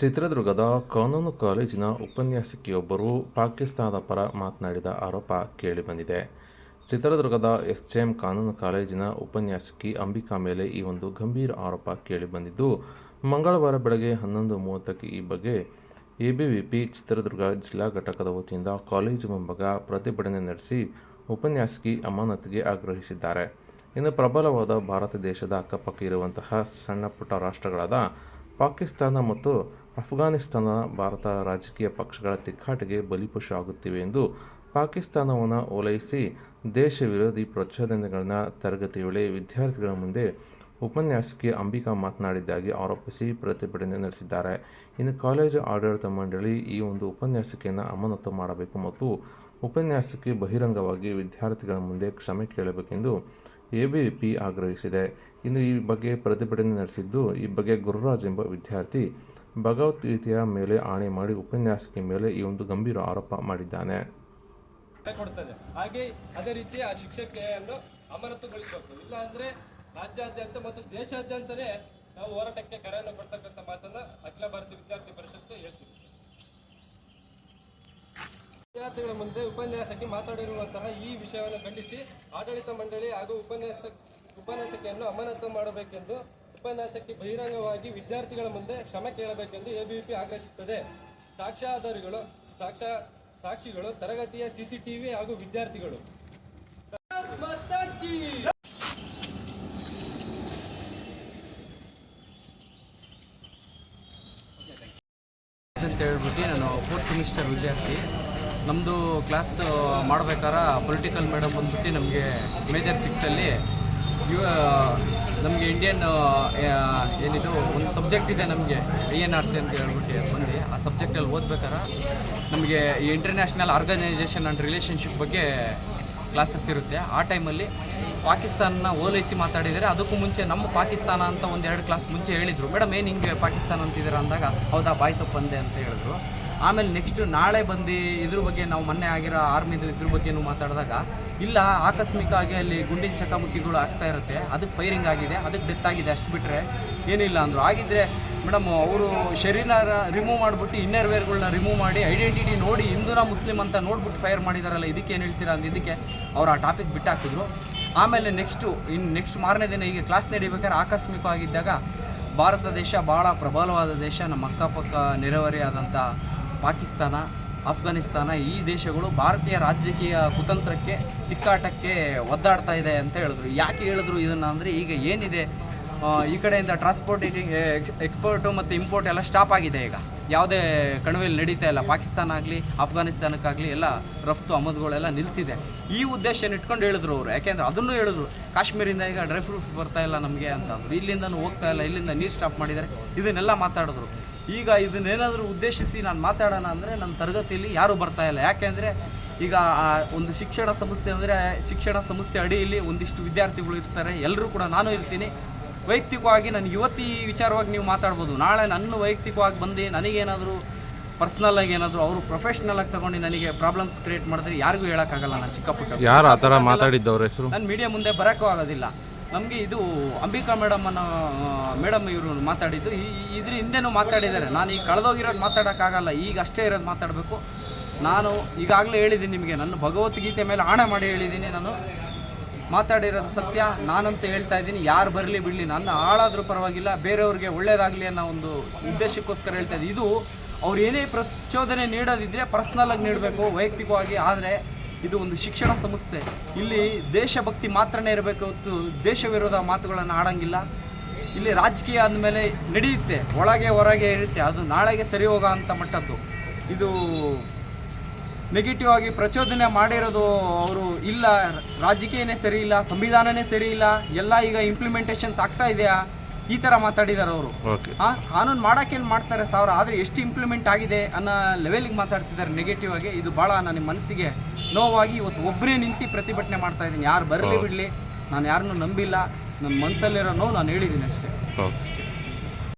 ಚಿತ್ರದುರ್ಗದ ಕಾನೂನು ಕಾಲೇಜಿನ ಉಪನ್ಯಾಸಕಿಯೊಬ್ಬರು ಪಾಕಿಸ್ತಾನದ ಪರ ಮಾತನಾಡಿದ ಆರೋಪ ಕೇಳಿಬಂದಿದೆ. ಚಿತ್ರದುರ್ಗದ ಎಸ್ಜೆಎಂ ಕಾನೂನು ಕಾಲೇಜಿನ ಉಪನ್ಯಾಸಕಿ ಅಂಬಿಕಾ ಮೇಲೆ ಈ ಒಂದು ಗಂಭೀರ ಆರೋಪ ಕೇಳಿಬಂದಿದ್ದು, ಮಂಗಳವಾರ ಬೆಳಗ್ಗೆ ಹನ್ನೊಂದು ಮೂವತ್ತಕ್ಕೆ ಈ ಬಗ್ಗೆ ಎಬಿವಿಪಿ ಚಿತ್ರದುರ್ಗ ಜಿಲ್ಲಾ ಘಟಕದ ವತಿಯಿಂದ ಕಾಲೇಜು ಮುಂಭಾಗ ಪ್ರತಿಭಟನೆ ನಡೆಸಿ ಉಪನ್ಯಾಸಕಿ ಅಮಾನತಿಗೆ ಆಗ್ರಹಿಸಿದ್ದಾರೆ. ಇನ್ನು ಪ್ರಬಲವಾದ ಭಾರತ ದೇಶದ ಅಕ್ಕಪಕ್ಕ ಇರುವಂತಹ ಸಣ್ಣ ಪುಟ್ಟ ರಾಷ್ಟ್ರಗಳಾದ ಪಾಕಿಸ್ತಾನ ಮತ್ತು ಅಫ್ಘಾನಿಸ್ತಾನ ಭಾರತ ರಾಜಕೀಯ ಪಕ್ಷಗಳ ತಿಕ್ಕಾಟಿಗೆ ಬಲಿಪಶು ಆಗುತ್ತಿವೆ ಎಂದು ಪಾಕಿಸ್ತಾನವನ್ನು ಓಲೈಸಿ ದೇಶ ವಿರೋಧಿ ಪ್ರಚೋದನೆಗಳನ್ನ ತರಗತಿ ವೇಳೆ ವಿದ್ಯಾರ್ಥಿಗಳ ಮುಂದೆ ಉಪನ್ಯಾಸಕಿ ಅಂಬಿಕಾ ಮಾತನಾಡಿದ್ದಾಗಿ ಆರೋಪಿಸಿ ಪ್ರತಿಭಟನೆ ನಡೆಸಿದ್ದಾರೆ. ಇನ್ನು ಕಾಲೇಜು ಆಡಳಿತ ಮಂಡಳಿ ಈ ಒಂದು ಉಪನ್ಯಾಸಕಿಯನ್ನು ಅಮಾನತು ಮಾಡಬೇಕು ಮತ್ತು ಉಪನ್ಯಾಸಕಿ ಬಹಿರಂಗವಾಗಿ ವಿದ್ಯಾರ್ಥಿಗಳ ಮುಂದೆ ಕ್ಷಮೆ ಕೇಳಬೇಕೆಂದು ಎಬಿವಿಪಿ ಆಗ್ರಹಿಸಿದೆ. ಇನ್ನು ಈ ಬಗ್ಗೆ ಪ್ರತಿಭಟನೆ ನಡೆಸಿದ್ದು, ಈ ಬಗ್ಗೆ ಗುರುರಾಜ್ ಎಂಬ ವಿದ್ಯಾರ್ಥಿ ಭಗವದ್ಗೀತೆಯ ಮೇಲೆ ಆಣೆ ಮಾಡಿ ಉಪನ್ಯಾಸಕಿ ಮೇಲೆ ಈ ಒಂದು ಗಂಭೀರ ಆರೋಪ ಮಾಡಿದ್ದಾನೆ. ಕೊಡ್ತದೆ. ಹಾಗೆ ಅದೇ ರೀತಿ ಆ ಶಿಕ್ಷಕಿಯನ್ನು ಅಮಾನತುಗೊಳಿಸಬೇಕು ಇಲ್ಲ ಅಂದ್ರೆ ರಾಜ್ಯಾದ್ಯಂತ ಮತ್ತು ದೇಶಾದ್ಯಂತನೇ ನಾವು ಹೋರಾಟಕ್ಕೆ ಕರೆಯನ್ನು ಕೊಡ್ತಕ್ಕಂಥ ಮಾತನ್ನ ಅಖಿಲ ಭಾರತೀಯ ವಿದ್ಯಾರ್ಥಿ ಪರಿಷತ್ತು ಹೇಳ್ತೀವಿ. ವಿದ್ಯಾರ್ಥಿಗಳ ಮುಂದೆ ಉಪನ್ಯಾಸಕಿ ಮಾತಾಡಿರುವಂತಹ ಈ ವಿಷಯವನ್ನು ಖಂಡಿಸಿ ಆಡಳಿತ ಮಂಡಳಿ ಹಾಗೂ ಉಪನ್ಯಾಸ, ಉಪನ್ಯಾಸಕಿಯನ್ನು ಅಮಾನತು ಮಾಡಬೇಕೆಂದು ಉಪನ್ಯಾಸಕ್ಕೆ ಬಹಿರಂಗವಾಗಿ ವಿದ್ಯಾರ್ಥಿಗಳ ಮುಂದೆ ಕ್ಷಮೆ ಕೇಳಬೇಕೆಂದು ಎಬಿವಿಪಿ ಆಗ್ರಹಿಸುತ್ತದೆ. ಸಾಕ್ಷ್ಯಾಧಾರಿಗಳು, ಸಾಕ್ಷ್ಯ, ಸಾಕ್ಷಿಗಳು, ತರಗತಿಯ ಸಿಸಿಟಿವಿ ಹಾಗೂ ವಿದ್ಯಾರ್ಥಿಗಳು. ಅಂತ ಹೇಳ್ಬಿಟ್ಟು ನಾನು ಫೋರ್ತ್ ಸೆಮಿಸ್ಟರ್ ವಿದ್ಯಾರ್ಥಿ. ನಮ್ಮದು ಕ್ಲಾಸ್ ಮಾಡ್ಬೇಕಾರೆ ಪೊಲಿಟಿಕಲ್ ಮೇಡಮ್ ಬಂದ್ಬಿಟ್ಟು ನಮಗೆ ಮೇಜರ್ ಸಿಕ್ಸಲ್ಲಿ ಯು ನಮಗೆ ಇಂಡಿಯನ್ ಏನಿದು, ಒಂದು ಸಬ್ಜೆಕ್ಟ್ ಇದೆ ನಮಗೆ ಐ ಎನ್ ಆರ್ ಸಿ ಅಂತ ಹೇಳ್ಬಿಟ್ಟು ಬಂದು ಆ ಸಬ್ಜೆಕ್ಟಲ್ಲಿ ಓದ್ಬೇಕಾರೆ ನಮಗೆ ಈ ಇಂಟರ್ನ್ಯಾಷನಲ್ ಆರ್ಗನೈಸೇಷನ್ ಆ್ಯಂಡ್ ರಿಲೇಷನ್ಶಿಪ್ ಬಗ್ಗೆ ಕ್ಲಾಸಸ್ ಇರುತ್ತೆ. ಆ ಟೈಮಲ್ಲಿ ಪಾಕಿಸ್ತಾನ ಓಲೈಸಿ ಮಾತಾಡಿದರೆ ಅದಕ್ಕೂ ಮುಂಚೆ ನಮ್ಮ ಪಾಕಿಸ್ತಾನ ಅಂತ ಒಂದು ಎರಡು ಕ್ಲಾಸ್ ಮುಂಚೆ ಹೇಳಿದರು. ಮೇಡಮ್, ಏನು ಹಿಂಗೆ ಪಾಕಿಸ್ತಾನ ಅಂತಿದ್ದೀರಾ? ಅಂದಾಗ, ಹೌದಾ ಬಾಯ್ ತಪ್ಪಂದೆ ಅಂತ ಹೇಳಿದ್ರು. ಆಮೇಲೆ ನೆಕ್ಸ್ಟ್ ನಾಳೆ ಬಂದು ಇದ್ರ ಬಗ್ಗೆ ನಾವು ಮೊನ್ನೆ ಆಗಿರೋ ಆರ್ಮಿದು ಇದ್ರ ಬಗ್ಗೆನೂ ಮಾತಾಡಿದಾಗ, ಇಲ್ಲ, ಆಕಸ್ಮಿಕವಾಗಿ ಅಲ್ಲಿ ಗುಂಡಿನ ಚಕಮಕಿಗಳು ಆಗ್ತಾ ಇರುತ್ತೆ, ಅದಕ್ಕೆ ಫೈರಿಂಗ್ ಆಗಿದೆ, ಅದಕ್ಕೆ ಡೆತ್ ಆಗಿದೆ ಅಷ್ಟು ಬಿಟ್ಟರೆ ಏನಿಲ್ಲ ಅಂದರು. ಆಗಿದ್ದರೆ ಮೇಡಮ್ ಅವರು ಶರೀರ ರಿಮೂವ್ ಮಾಡಿಬಿಟ್ಟು ಇನ್ನರ್ ವೇರ್ಗಳನ್ನ ರಿಮೂವ್ ಮಾಡಿ ಐಡೆಂಟಿಟಿ ನೋಡಿ ಹಿಂದೂನ ಮುಸ್ಲಿಂ ಅಂತ ನೋಡ್ಬಿಟ್ಟು ಫೈರ್ ಮಾಡಿದಾರಲ್ಲ, ಇದಕ್ಕೆ ಏನು ಹೇಳ್ತೀರಾ ಅಂತ ಇದಕ್ಕೆ ಅವ್ರು ಆ ಟಾಪಿಕ್ ಬಿಟ್ಟಾಕಿದ್ರು. ಆಮೇಲೆ ನೆಕ್ಸ್ಟು ಇನ್ನು ನೆಕ್ಸ್ಟ್ ಮಾರನೇ ದಿನ ಈಗ ಕ್ಲಾಸ್ ನಡಿಬೇಕಾದ್ರೆ ಆಕಸ್ಮಿಕವಾಗಿದ್ದಾಗ ಭಾರತ ದೇಶ ಭಾಳ ಪ್ರಬಲವಾದ ದೇಶ, ನಮ್ಮ ಅಕ್ಕಪಕ್ಕ ನೆರೆಹೊರೆಯಾದಂಥ ಪಾಕಿಸ್ತಾನ ಅಫ್ಘಾನಿಸ್ತಾನ ಈ ದೇಶಗಳು ಭಾರತೀಯ ರಾಜಕೀಯ ಕುತಂತ್ರಕ್ಕೆ, ತಿಕ್ಕಾಟಕ್ಕೆ ಒದ್ದಾಡ್ತಾ ಇದೆ ಅಂತ ಹೇಳಿದ್ರು. ಯಾಕೆ ಹೇಳಿದ್ರು ಇದನ್ನು ಅಂದರೆ ಈಗ ಏನಿದೆ? ಈ ಕಡೆಯಿಂದ ಟ್ರಾನ್ಸ್ಪೋರ್ಟೇಟಿಂಗ್ ಎಕ್ಸ್ಪೋರ್ಟು ಮತ್ತು ಇಂಪೋರ್ಟ್ ಎಲ್ಲ ಸ್ಟಾಪ್ ಆಗಿದೆ ಈಗ. ಯಾವುದೇ ಕಣಿವೆಯಲ್ಲಿ ನಡೀತಾ ಇಲ್ಲ. ಪಾಕಿಸ್ತಾನ ಆಗಲಿ ಅಫ್ಘಾನಿಸ್ತಾನಕ್ಕಾಗಲಿ ಎಲ್ಲ ರಫ್ತು ಆಮದುಗಳೆಲ್ಲ ನಿಲ್ಲಿಸಿದೆ ಈ ಉದ್ದೇಶ ಇಟ್ಕೊಂಡು ಹೇಳಿದ್ರು ಅವರು? ಯಾಕೆಂದ್ರೆ ಅದನ್ನು ಹೇಳಿದ್ರು. ಕಾಶ್ಮೀರಿಂದ ಈಗ ಡ್ರೈ ಫ್ರೂಟ್ಸ್ ಬರ್ತಾ ಇಲ್ಲ ನಮಗೆ ಅಂತ ಇಲ್ಲಿಂದ ಹೋಗ್ತಾ ಇಲ್ಲ. ಇಲ್ಲಿಂದ ನೀರು ಸ್ಟಾಪ್ ಮಾಡಿದ್ದಾರೆ. ಇದನ್ನೆಲ್ಲ ಮಾತಾಡಿದ್ರು. ಈಗ ಇದನ್ನೇನಾದರೂ ಉದ್ದೇಶಿಸಿ ನಾನು ಮಾತಾಡೋಣ ಅಂದರೆ ನಮ್ಮ ತರಗತಿಯಲ್ಲಿ ಯಾರೂ ಬರ್ತಾ ಇಲ್ಲ. ಯಾಕೆಂದರೆ ಈಗ ಒಂದು ಶಿಕ್ಷಣ ಸಂಸ್ಥೆ ಅಂದರೆ ಶಿಕ್ಷಣ ಸಂಸ್ಥೆ ಅಡಿಯಲ್ಲಿ ಒಂದಿಷ್ಟು ವಿದ್ಯಾರ್ಥಿಗಳು ಇರ್ತಾರೆ. ಎಲ್ಲರೂ ಕೂಡ ನಾನು ಇರ್ತೀನಿ. ವೈಯಕ್ತಿಕವಾಗಿ ನನ್ನ ಯುವತಿ ಈ ವಿಚಾರವಾಗಿ ನೀವು ಮಾತಾಡ್ಬೋದು. ನಾಳೆ ನನ್ನ ವೈಯಕ್ತಿಕವಾಗಿ ಬಂದು ನನಗೇನಾದರೂ ಪರ್ಸ್ನಲ್ಲಾಗಿ ಏನಾದರೂ ಅವರು ಪ್ರೊಫೆಷ್ನಲ್ ಆಗಿ ತಗೊಂಡು ನನಗೆ ಪ್ರಾಬ್ಲಮ್ಸ್ ಕ್ರಿಯೇಟ್ ಮಾಡಿದ್ರೆ ಯಾರಿಗೂ ಹೇಳೋಕ್ಕಾಗಲ್ಲ ನಾನು ಚಿಕ್ಕ ಪುಟ್ಟ. ಯಾರು ಆ ಥರ ಮಾತಾಡಿದ್ದವ್ರ ಹೆಸರು? ನಾನು ಮೀಡಿಯಾ ಮುಂದೆ ಬರೋಕ್ಕೂ ಆಗೋದಿಲ್ಲ. ನಮಗೆ ಇದು ಅಂಬಿಕಾ ಮೇಡಮ್ ಅನ್ನೋ ಮೇಡಮ್ ಇವರು ಮಾತಾಡಿದ್ದು. ಈ ಇದ್ರ ಹಿಂದೆನೂ ಮಾತಾಡಿದ್ದಾರೆ. ನಾನು ಈಗ ಕಳೆದೋಗಿರೋದು ಮಾತಾಡೋಕ್ಕಾಗಲ್ಲ. ಈಗ ಅಷ್ಟೇ ಇರೋದು ಮಾತಾಡಬೇಕು. ನಾನು ಈಗಾಗಲೇ ಹೇಳಿದ್ದೀನಿ ನಿಮಗೆ. ನನ್ನ ಭಗವದ್ಗೀತೆ ಮೇಲೆ ಆಣೆ ಮಾಡಿ ಹೇಳಿದ್ದೀನಿ ನಾನು. ಮಾತಾಡಿರೋದು ಸತ್ಯ. ನಾನಂತ ಹೇಳ್ತಾ ಇದ್ದೀನಿ. ಯಾರು ಬರಲಿ ಬಿಡಲಿ, ನನ್ನ ಹಾಳಾದರೂ ಪರವಾಗಿಲ್ಲ. ಬೇರೆಯವ್ರಿಗೆ ಒಳ್ಳೇದಾಗಲಿ ಅನ್ನೋ ಒಂದು ಉದ್ದೇಶಕ್ಕೋಸ್ಕರ ಹೇಳ್ತಾ ಇದ್ದೀನಿ. ಇದು ಅವ್ರು ಏನೇ ಪ್ರಚೋದನೆ ನೀಡೋದಿದ್ರೆ ಪರ್ಸ್ನಲ್ ಆಗಿ ನೀಡಬೇಕು, ವೈಯಕ್ತಿಕವಾಗಿ. ಆದರೆ ಇದು ಒಂದು ಶಿಕ್ಷಣ ಸಂಸ್ಥೆ. ಇಲ್ಲಿ ದೇಶಭಕ್ತಿ ಮಾತ್ರನೇ ಇರಬೇಕು ಹೊತ್ತು ದೇಶ ವಿರೋಧ ಮಾತುಗಳನ್ನು ಆಡಂಗಿಲ್ಲ. ಇಲ್ಲಿ ರಾಜಕೀಯ ಅಂದಮೇಲೆ ನಡೆಯುತ್ತೆ, ಒಳಗೆ ಹೊರಗೆ ಇರುತ್ತೆ. ಅದು ನಾಳೆಗೆ ಸರಿ ಹೋಗೋ ಅಂಥ ಮಟ್ಟದ್ದು. ಇದು ನೆಗೆಟಿವ್ ಆಗಿ ಪ್ರಚೋದನೆ ಮಾಡಿರೋದು ಅವರು ಇಲ್ಲ. ರಾಜಕೀಯನೇ ಸರಿ ಇಲ್ಲ, ಸಂವಿಧಾನನೇ ಸರಿ ಇಲ್ಲ. ಎಲ್ಲ ಈಗ ಇಂಪ್ಲಿಮೆಂಟೇಷನ್ಸ್ ಆಗ್ತಾ ಇದೆಯಾ? ಈ ಥರ ಮಾತಾಡಿದ್ದಾರೆ ಅವರು. ಆ ಕಾನೂನು ಮಾಡೋಕ್ಕೇನು ಮಾಡ್ತಾರೆ ಸಾವಿರ? ಆದರೆ ಎಷ್ಟು ಇಂಪ್ಲಿಮೆಂಟ್ ಆಗಿದೆ ಅನ್ನೋ ಲೆವೆಲಿಗೆ ಮಾತಾಡ್ತಿದ್ದಾರೆ ನೆಗೆಟಿವ್ ಆಗಿ. ಇದು ಭಾಳ ನನ್ನ ಮನಸ್ಸಿಗೆ ನೋವಾಗಿ ಇವತ್ತು ಒಬ್ಬರೇ ನಿಂತು ಪ್ರತಿಭಟನೆ ಮಾಡ್ತಾ ಇದ್ದೀನಿ. ಯಾರು ಬರಲಿ ಬಿಡಲಿ ನಾನು ಯಾರನ್ನೂ ನಂಬಿಲ್ಲ. ನನ್ನ ಮನಸ್ಸಲ್ಲಿರೋ ನೋವು ನಾನು ಹೇಳಿದ್ದೀನಿ ಅಷ್ಟೇ.